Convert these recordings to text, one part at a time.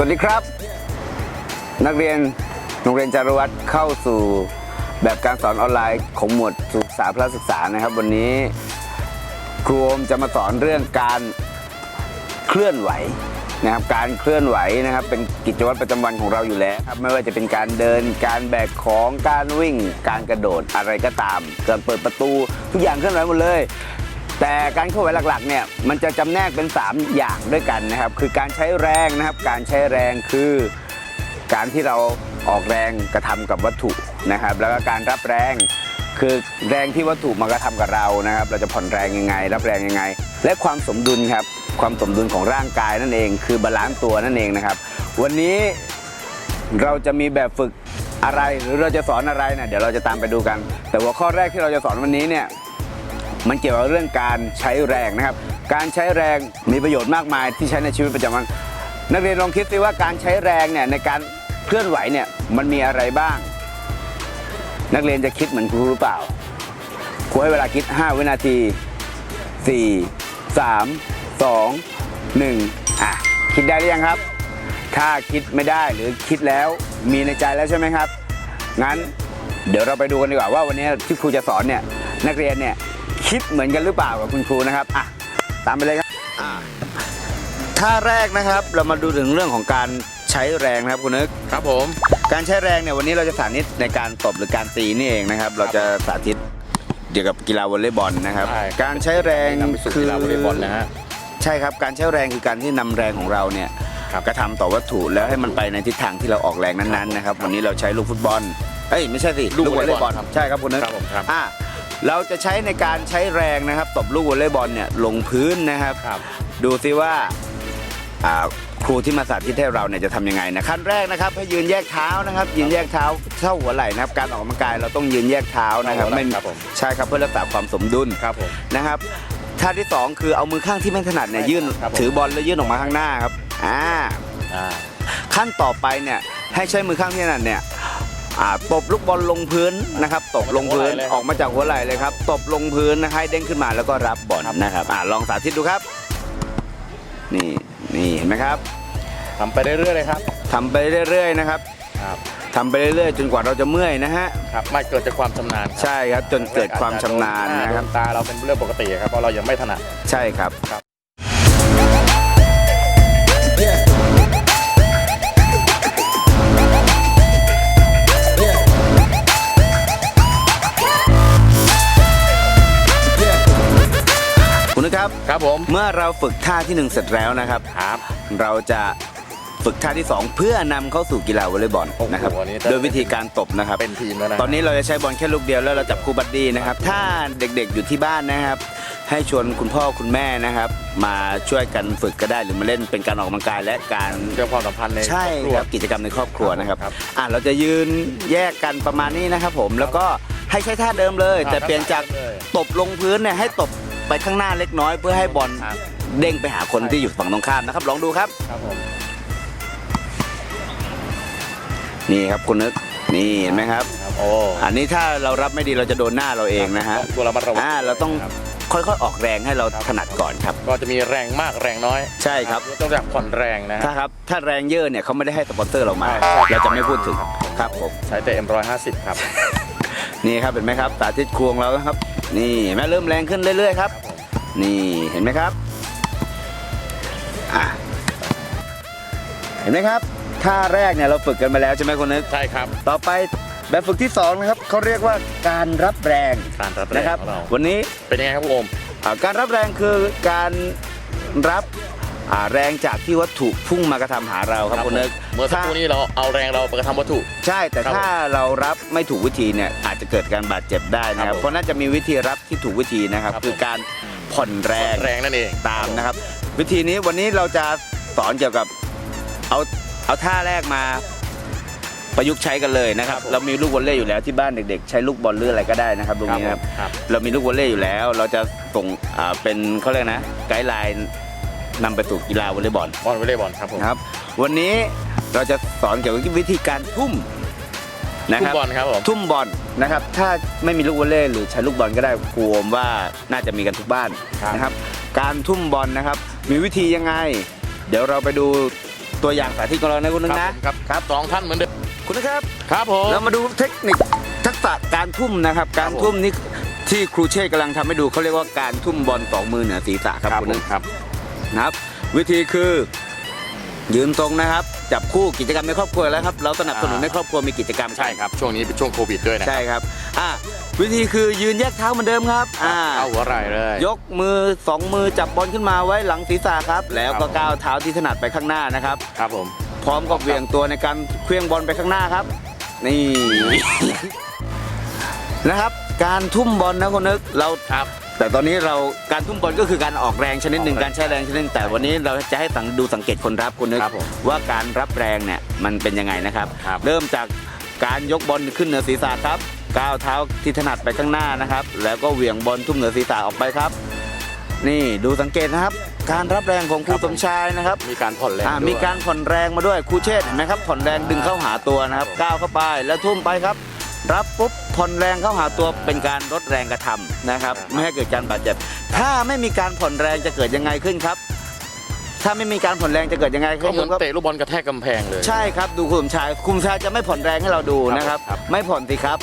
สวัสดีครับ นักเรียนโรงเรียนจารวัตรเข้าสู่แบบการสอนออนไลน์ของหมวดศึกษาพระศึกษานะครับ วันนี้ครูโอมจะมาสอนเรื่องการเคลื่อนไหวนะครับการเคลื่อนไหวนะครับเป็นกิจวัตรประจำวันของเราอยู่แล้วครับไม่ว่าจะเป็นการเดินการแบกของการวิ่ง การกระโดดอะไรก็ตามการเปิดประตูทุกอย่างเคลื่อนไหวหมดเลย แต่การเคลื่อนไหวหลักๆเนี่ยมันจะจำแนกเป็น 3 อย่างด้วยกันนะครับ คือการใช้แรงนะครับ การใช้แรงคือการที่เราออกแรงกระทำกับวัตถุนะครับ แล้วก็การรับแรงคือแรงที่วัตถุมากระทำกับเรานะครับ เราจะผ่อนแรงยังไง รับแรงยังไง และความสมดุลครับความสมดุลของร่างกายนั่นเอง คือบาลานซ์ตัวนั่นเองนะครับ วันนี้เราจะมีแบบฝึกอะไรหรือเราจะสอนอะไรนะเดี๋ยวเราจะตามไปดูกัน แต่หัวข้อแรกที่เราจะสอนวันนี้เนี่ย มันเกี่ยวกับเรื่องการใช้แรงนะครับ การใช้แรงมีประโยชน์มากมายที่ใช้ในชีวิตประจำวัน นักเรียนลองคิดสิว่าการใช้แรงเนี่ยในการเคลื่อนไหวเนี่ยมันมีอะไรบ้าง นักเรียนจะคิดเหมือนครูหรือเปล่าครูให้เวลาคิด 5 วินาที 4 3 2 1อะคิดได้หรือยังครับ ถ้าคิดไม่ได้หรือคิดแล้วมีในใจแล้วใช่ไหมครับ งั้นเดี๋ยวเราไปดูกันดีกว่าว่าวันนี้ที่ครูจะสอนเนี่ยนักเรียนเนี่ย คิดเหมือนกันหรือเปล่ากับคุณครูนะครับอะตามไปเลยครับอะท่าแรกนะครับเรามาดูถึงเรื่องของการใช้แรงนะครับคุณนึกครับผม การใช้แรงเนี่ยวันนี้เราจะสาธิตในการตบหรือการตีนี่เองนะครับ เราจะสาธิตเกี่ยวกับกีฬาวอลเลย์บอลนะครับ ใช่การใช้แรงนำไปสู่กีฬาวอลเลย์บอลนะฮะ ใช่ครับการใช้แรงคือการที่นำแรงของเราเนี่ยครับกระทำต่อวัตถุแล้วให้มันไปในทิศทางที่เราออกแรงนั้นๆนะครับวันนี้เราใช้ลูกฟุตบอลเอ้ยไม่ใช่สิลูกวอลเลย์บอลใช่ครับคุณนึกครับผมครับ อะ เราจะใช้ในการใช้แรงนะครับตบลูกวอลเลย์บอลเนี่ยลงพื้นนะครับครับดูซิว่าอ่าครูที่มาสาธิตให้เราเนี่ยจะทำยังไงนะขั้นแรกนะครับให้ยืนแยกเท้านะครับ ยืนแยกเท้าเท่าหัวไหล่นะครับ การออกกำลังกายเราต้องยืนแยกเท้านะครับเท่าหัวไหล่ไม่ครับผมใช่ครับเพื่อรักษาความสมดุลครับผมนะครับท่าที่สองคือเอามือข้างที่ไม่ถนัดเนี่ยยื่นครับผมถือบอลแล้วยื่นออกมาข้างหน้าครับอ่าอ่าขั้นต่อไปเนี่ยให้ใช้มือข้างที่ถนัดเนี่ย อ่าตบลูกบอลลงพื้นนะครับตบลงพื้นออกมาจากหัวไหล่เลยครับ ตบลงพื้นนะให้เด้งขึ้นมาแล้วก็รับบอลนะครับอ่าลองสาธิตดูครับ นี่นี่เห็นไหมครับทำไปเรื่อยๆเลยครับทำไปเรื่อยๆนะครับครับทำไปเรื่อยๆ จนกว่าเราจะเมื่อยนะฮะครับไม่เกิดจากความชำนาญครับใช่ครับจนเกิดความชำนาญนะครับโดตาเราเป็นเรื่องปกติครับเพราะเรายังไม่ถนัด ใช่ครับ ครับคุณนะครับครับผม เมื่อเราฝึกท่าที่หนึ่งเสร็จแล้วนะครับ ครับ เราจะฝึกท่าที่2เพื่อนำเข้าสู่กีฬาวอลเลย์บอลโอ้โหนะครับอันนี้จะ โดยวิธีการตบนะครับ เป็นทีมแล้วนะตอนนี้เราจะใช้บอลแค่ลูกเดียวแล้วเราจับคู่บัดดี้นะครับ ถ้าเด็กๆอยู่ที่บ้านนะครับ ให้ชวนคุณพ่อคุณแม่นะครับ มาช่วยกันฝึกก็ได้หรือมาเล่นเป็นการออกกำลังกายและการเรื่องความสัมพันธ์ในใช่ครอบครัวครับกิจกรรมในครอบครัวนะครับ ครับอะเราจะยืนแยกกันประมาณนี้นะครับผมแล้วก็ให้ใช้ท่าเดิมเลยแต่เปลี่ยนจากเลย ตบลงพื้นเนี่ยให้ตบ ไปข้างหน้าเล็กน้อยเพื่อให้บอลครับ เด้งไปหาคนที่อยู่ฝั่งตรงข้ามนะครับ ลองดูครับ ครับผมนี่ครับคุณนึกนี่เห็นไหมครับ ครับโอ้อันนี้ถ้าเรารับไม่ดีเราจะโดนหน้าเราเองนะฮะตัวเรามาระวังอ่าเราต้องครับค่อยๆออกแรงให้เราครับถนัดก่อนครับ ก็จะมีแรงมากแรงน้อยใช่ครับ ต้องจากผ่อนแรงนะฮะ ถ้าครับถ้าแรงเยอะเนี่ยเขาไม่ได้ให้สปอนเซอร์เรามา ใช่ครับเราจะไม่พูดถึงครับผมใช้แต่ M150 ครับ นี่ครับเห็นไหมครับสาธิตควงเรานะครับ นี่เห็นไหมเริ่มแรงขึ้นเรื่อยๆครับครับผมนี่เห็นไหมครับอะเห็นไหมครับท่าแรกเนี่ยเราฝึกกันมาแล้วใช่ไหมคุณนึกใช่ครับ ต่อไปแบบฝึกที่สองนะครับเขาเรียกว่าการรับแรงการรับแรงนะครับของเราวันนี้เป็นยังไงครับคุณโอมอ่าการรับแรงคือการรับ อ่าแรงจากที่วัตถุพุ่งมากระทำหาเราครับคุณนึกเมื่อสักครู่นี้เราเอาแรงเราไปกระทำวัตถุ ใช่แต่ครับถ้าเรารับไม่ถูกวิธีเนี่ยอาจจะเกิดการบาดเจ็บได้นะคครัรับบผมเพราะน่าจะมีวิธีรับที่ถูกวิธีนะครับ ครับ คือการผ่อนแรง แรงนั่นเอง ตามนะครับ วิธีนี้วันนี้เราจะสอนเกี่ยวกับเอาเอาท่าแรกมาประยุกต์ใช้กันเลยนะครับเรามีลูกวอลเลย์อยู่แล้วที่บ้านเด็ก ๆ ใช้ลูกบอลหรืออะไรก็ได้นะครับตรงครับนี้ผนะครับมครับ เรามีลูกวอลเลย์อยู่แล้ว เราจะส่งอ่าเป็นเขาเรียกนะไกด์ไลน์ นำไปสู่กีฬาวอลเลย์บอลบอลวอลเลย์บอลครับผมนะครับ วันนี้เราจะสอนเกี่ยวกับวิธีการทุ่มนะทุคกรับบอลครับผม ทุ่มบอลนะครับ ถ้าไม่มีลูกวอลเลย์หรือใช้ลูกบอลก็ได้ครูโอมว่าน่าจะมีกันทุกบ้านครับ นะครับ การทุ่มบอลนะครับ มีวิธียังไง เดี๋ยวเราไปดูตัวอย่างสาธิตของเรานะคุณนึกครันะบผมครับครับสองท่านเหมือนเดิมคุณนะครับ ครับผม เรามาดูเทคนิคทักษะการทุ่มนะครับการทุ่มนี่ที่ครูเช่กำลังทำให้ดูเขาเรียกว่าการทุ่มบอลสองมือเหนือศีรษะครับครับคุณผนึมกครับ นะครับ วิธีคือยืนตรงนะครับ จับคู่กิจกรรมในครอบครัวแล้วครับ เราสนับสนุนอ่าให้ครอบครัวมีกิจกรรมใช่ครับช่วงนี้เป็นช่วงโควิดด้วยนะใช่ครับอ่าวิธีคือยืนแยกเท้าเหมือนเดิมครับอ่าเอาหัวไหล่เลย ยกมือสองมือจับบอลขึ้นมาไว้หลังศีรษะครับ แล้วก็ครับก้าวเท้าที่ถนัดไปข้างหน้านะครับ ครับผมพร้อมกับเหวี่ยงตัวในการเคลื่องบอลไปข้างหน้าครับ นี่นะครับ การทุ่มบอลนะคุณนึกเราครับ แต่ตอนนี้เราการทุ่มบอลก็คือการออกแรงชนิดหนึ่งออกแรงการใช้แรงชนิดหนึ่งแต่วันนี้เราจะให้สังดูสังเกตคนรับคุณนึกครับผมว่าการรับแรงเนี่ยมันเป็นยังไงนะครับ ครับ เริ่มจากการยกบอลขึ้นเหนือศีรษะครับก้าวเท้าที่ถนัดไปข้างหน้านะครับ แล้วก็เหวี่ยงบอลทุ่มเหนือศีรษะออกไปครับ นี่ดูสังเกตนะครับ การรับแรงของครูครับสผมมชายนะครับ มีการผ่อนแรงอ่าด้วย มีการผ่อนแรงมาด้วยครูเชษฐ์เห็นไหมครับผ่อนแรงดึงเข้าหาตัวนะครับครับผมก้าวเข้าไปแล้วทุ่มไปครับ รับปุ๊บ ผ่อนแรงเข้าหาตัวเป็นการลดแรงกระทำนะครับ ไม่ให้เกิดการบาดเจ็บ ถ้าไม่มีการผ่อนแรงจะเกิดยังไงขึ้นครับ ถ้าไม่มีการผ่อนแรงจะเกิดยังไงก็ขึ้นเหมือนครับเตะลูกบอลกระแทกกำแพงเลย ใช่ครับดูคุณสมชายคุณสมชายจะไม่ผ่อนแรงให้เราดูนะครับครับไม่ผ่อนสิครับ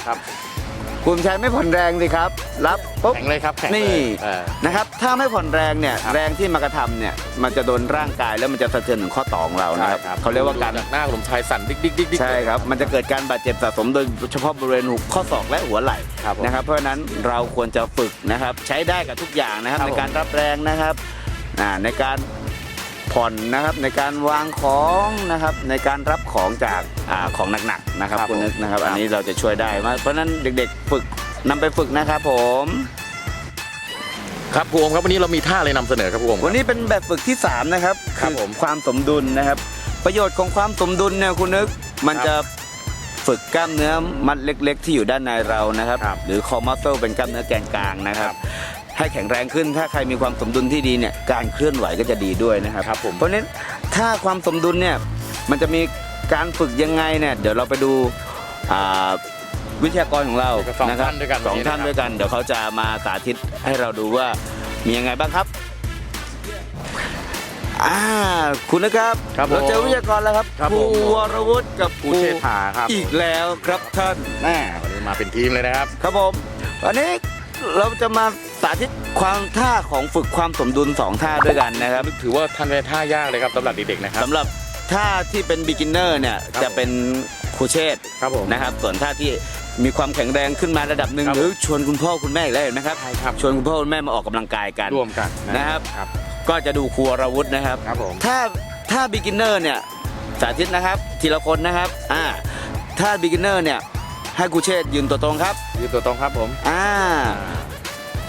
ครับคุณสมชายไม่ผ่อนแรงสิครับ รับปุ๊บแข็งเลยครับแข็งเลยนี่เออนะครับถ้าไม่ผ่อนแรงเนี่ยครับแรงที่มากระทำเนี่ยมันจะโดนร่างกายแล้วมันจะสะเทือนถึงข้อต่อของเรานะครับเขาเรียกว่าการดูจหน้าผมชายสั่นดิ๊กดิ๊กดิ๊กดิ๊ก ใช่ครับมันจะเกิดการบาดเจ็บสะสมโดยเฉพาะบริเวณหุบข้อศอกและหัวไหล่ครับผมนะครับเพราะฉะนั้นเราควรจะฝึกนะครับใช้ได้กับทุกอย่างนะครับครับในผม การรับแรงนะครับอ่าในการผ่อนนะครับในการวางของนะครับในการรับของจาก อาของหนักๆนะครับครับคุณนึกนะครับ ผม อันนี้เราจะช่วยได้มากเพราะฉะนั้นเด็กๆฝึกนำไปฝึกนะครับผม ครับครูโอมครับวันนี้เรามีท่าอะไรนำเสนอครับครูโอมวันนี้เป็นแบบฝึกที่สามนะครับครับผมความสมดุลนะครับ ประโยชน์ของความสมดุลเนี่ยคุณนึกมันครับจะฝึกกล้ามเนื้อมัดเล็ก ๆ ที่อยู่ด้านในเรานะครับ ครับหรือคอมัสเซลเป็นกล้ามเนื้อแกนกลางนะครับ ให้แข็งแรงขึ้นถ้าใครมีความสมดุลที่ดีเนี่ยการเคลื่อนไหวก็จะดีด้วยนะครับครับผม เพราะฉะนั้นถ้าความสมดุลเนี่ยมันจะมี การฝึกยังไงเนี่ยเดี๋ยวเราไปดูอ่าวิทยากรของเราสองนะครัท่านด้วยกันสองวันนี้ท่านนะครับด้วยกัน เดี๋ยวเขาจะมาสาธิตให้เราดูว่ามียังไงบ้างครับอ่าคุณนะครับครับผมเราเจอวิทยากรแล้วครับครับครูผมวรวุฒิกับครูเชษฐาครับอีกแล้วครับท่านแน่วันนี้มาเป็นทีมเลยนะครับ ครับผมวันนี้เราจะมาสาธิตความท่าของฝึกความสมดุลสองท่าด้วยกันนะครับ ถือว่าท่านเป็นท่ายากเลยครับสำหรับเด็กๆนะครับสำหรับ ท่าที่เป็น beginner เนี่ยครับจะเป็นครูเชษฐ์ครับผมนะครับ ส่วนท่าที่มีความแข็งแรงขึ้นมาระดับหนึ่งครับหรือชวนคุณพ่อคุณแม่อีกแล้วเห็นไหมครับใช่ครับ ชวนคุณพ่อคุณแม่มาออกกำลังกายกันร่วมกันนะครับ ครับ ก็จะดูครูวรวุฒินะครับ ครับผม ถ้าถ้า beginner เนี่ยสาธิตนะครับ ทีละคนนะครับอ่าถ้า beginner เนี่ยให้ครูเชษฐ์ยืนตัวตรงครับยืนตัวตรงครับผม อ่า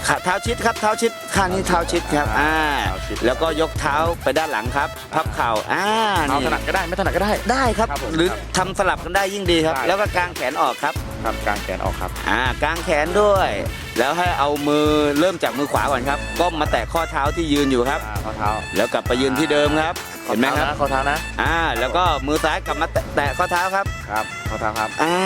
ขาเท้าชิดครับเท้าชิดข้างนี้เท้าชิดครับอ่าเท้าชิด แล้วก็ยกเท้าไปด้านหลังครับ พับเข่าอ่าเอานี่ถนัดก็ได้ไม่ถนัดก็ได้ ได้ครับ ครับผมหรือครับทำสลับกันได้ยิ่งดีครับ ได้ แล้วก็กางแขนออกครับครับกางแขนออกครับ อ่ากางแขนด้วย แล้วให้เอามือเริ่มจากมือขวาก่อนครับก้มมาแตะข้อเท้าที่ยืนอยู่ครับอ่าข้อเท้า แล้วกลับไปยืนที่เดิมครับข้อ เห็นไหมเท้าครับนะข้อเท้านะอ่าแล้วก็มือซ้ายกลับมาแตะแตะข้อเท้าครับครับข้อเท้าครับอ่า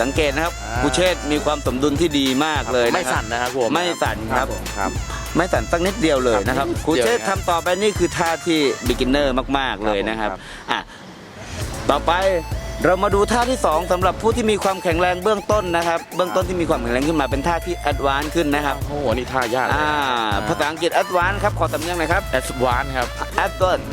สังเกตนะครับอ่าครูเชษฐ์มีความสมดุลที่ดีมากเลยไม่นะครับสั่นนะครับผมไม่สั่นครับผมครับไม่สั่นสักนิดเดียวเลยนะครับครับครูเชษนิดเดียวครับทำต่อไปนี่คือท่าที่ beginner มากๆเลยนะครับครับอะต่อไป เรามาดูท่าที่สองสำหรับผู้ที่มีความแข็งแรงเบื้องต้นนะครับ เบื้องต้นที่มีความแข็งแรงขึ้นมาเป็นท่าที่ advanced ขึ้นนะครับโอ้โหนี่ท่ายากเลยอ่าภาษาอังกฤษ advanced ครับขอสำเนียงหน่อยครับแอดวานครับ advanced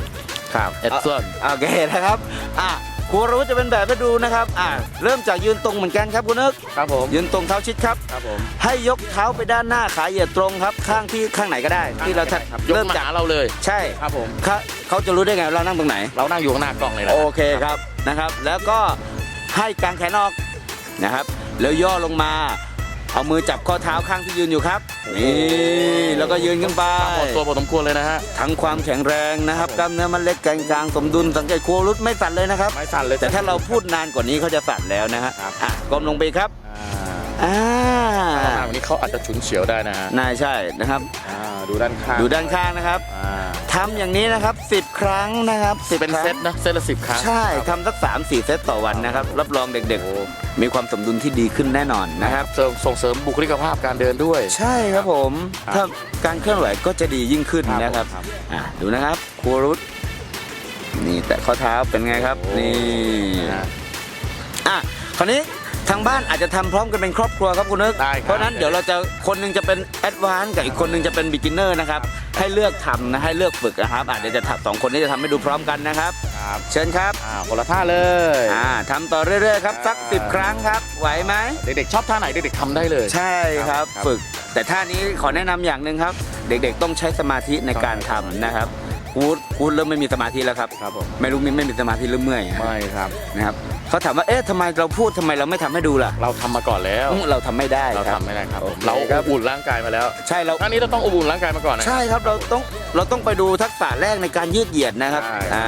ครับแอดซอนโอเคนะครับอะครูรู้จะเป็นแบบให้ดูนะครับอะเริ่มจากยืนตรงเหมือนกันครับคุณนึกครับผมยืนตรงเท้าชิดครับครับผมให้ยกเท้าไปด้านหน้าขาเหยียดตรงครับ ข้างที่ข้างไหนก็ได้ ที่เราคจะบยกเริ่มมาจากหาเราเลย ใช่ครับผมเขาเขาจะรู้ได้ไงว่าเรานั่งตรงไหน เรานั่งอยู่ข้างหน้ากล้องเลยนะโอเคครับ นะครับ แล้วก็ให้กางแขนออกนะครับ แล้วย่อลงมา เอามือจับข้อเท้าข้างที่ยืนอยู่ครับนี่แล้วก็ยืนขึ้นไปตามหมดตัวพอสมควรเลยนะฮะทั้งความแข็งแรงนะครับกล้ามเนื้อมันเล็กแกนกลางสมดุลสังเกตครัวรุดไม่สั่นเลยนะครับไม่สั่นเลยแต่ถ้าเราพูดนานกว่านี้เขาจะสั่นแล้วนะฮะครับอะก้มลงไปครับ เขาอาจจะฉุนเฉียวได้นะฮะนายใช่นะครับ อ่าดูด้านข้างดูด้านข้างนะครับอ่าทำอย่างนี้นะครับ 10 ครั้งนะครับ10เป็นครั้งเซตนะเซตละสิบครั้ง ใช่ครับทำสักสามสี่เซตต่อวันนะครับ รับรองเด็กโอ้ ๆ มีความสมดุลที่ดีขึ้นแน่นอนนะครับเสริมส่งเสริมบุคลิกภาพการเดินด้วย ใช่ครับผม ครับถ้าการเคลื่อนไหวก็จะดียิ่งขึ้นนะครับครับอะดูนะครับครูรุตนี่แต่ข้อเท้าเป็นไงครับ โอ้ นี่นะอะคราวนี้ ทางบ้านอาจจะทำพร้อมกันเป็นครอบครัวครับคุณนึกได้ครับ เพราะฉะนั้นเดี๋ยวเราจะคนหนึงจะเป็นแอดวานซ์กับอีกคนหนึงจะเป็นบิ๊กินเนอร์นะครับให้เลือกทำนะให้เลือกฝึกนะครับอาจจะเดี๋ยวจะทำสองคนนี้จะทำให้ดูพร้อมกันนะครับ ครับเชิญครับอ่าคนละท่าเลย อ่าทำต่อเรื่อยๆครับสักอ่าสิบครั้งครับ ไหวไหม เด็กๆชอบท่าไหนเด็กๆทำได้เลย ใช่ครับ ครับฝึก แต่ท่านี้ขอแนะนำอย่างหนึ่งครับ เด็กๆต้องใช้สมาธิในการทำนะครับกูดกูดเริ่มไม่มีสมาธิแล้วครับ ครับผม ไม่รู้มินไม่มีสมาธิหรือเมื่อยฮะไม่ครับ นะครับ เขาถามว่าเอ๊ะทำไมเราพูดทำไมเราไม่ทำให้ดูล่ะเราทำมาก่อนแล้ว อืมเราทำไม่ได้เราครับ ทำไม่ได้ครับโอผมเคเราครับ อบอุ่นร่างกายมาแล้วใช่เราท่านี้เราต้องอบอุ่นร่างกายมาก่อนนะ ใช่ครับเราต้องเราต้องไปดูทักษะแรกในการยืดเหยียดนะครับใช่อ่า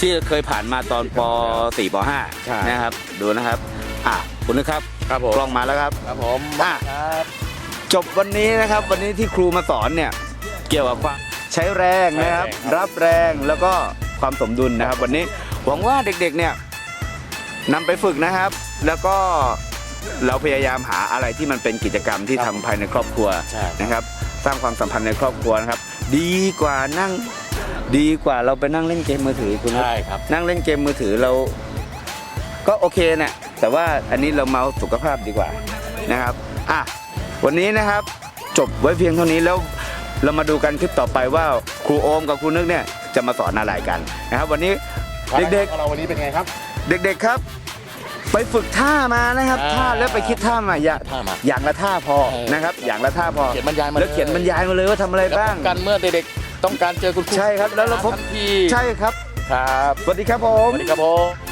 ที่เคยผ่านมาตอนป .4 ป ใช่ .5 นะครับ ดูนะครับอะคุณนึกครับครับผมกล้องมาแล้วครับ ครับผมอะ ครับจบวันนี้นะครับ วันนี้ที่ครูมาสอนเนี่ยเกี่ยวกับความใช้แรงนะครับ รับแรงแล้วก็ความสมดุลนะครับ วันนี้หวังว่าเด็กๆเนี่ย นำไปฝึกนะครับ แล้วก็เราพยายามหาอะไรที่มันเป็นกิจกรรมที่ทำภายในครอบครัวใช่ นะครับ สร้างความสัมพันธ์ในครอบครัวนะครับ ดีกว่านั่ง ดีกว่าเราไปนั่งเล่นเกมมือถือคุณนะใช่ครับ นั่งเล่นเกมมือถือเราก็โอเคนะแต่ว่าอันนี้เราเมาสุขภาพดีกว่านะครับอะวันนี้นะครับจบไว้เพียงเท่านี้แล้วเรามาดูกันคลิปต่อไปว่าครูโอมกับครูนึกเนี่ยจะมาสอนอะไรกันนะครับวันนี้เด็กของเราวันนี้เป็นไงครับๆ เด็กๆครับ ไปฝึกท่ามานะครับ อ่าท่าแล้วไปคิดท่ามาอย่าท่ามาอย่างละท่าพอเออนะครับ อย่างละท่าพอเขียนบรรยายมาแล้วเขียนบรรยายมาเลยว่าทำอะไรแล้วบ้างป้องกันเมื่อเด็กๆต้องการเจอคุณครูใช่ครับแล้วเราพบ ทันทีใช่ครับครับ สวัสดีครับผมสวัสดีครับผม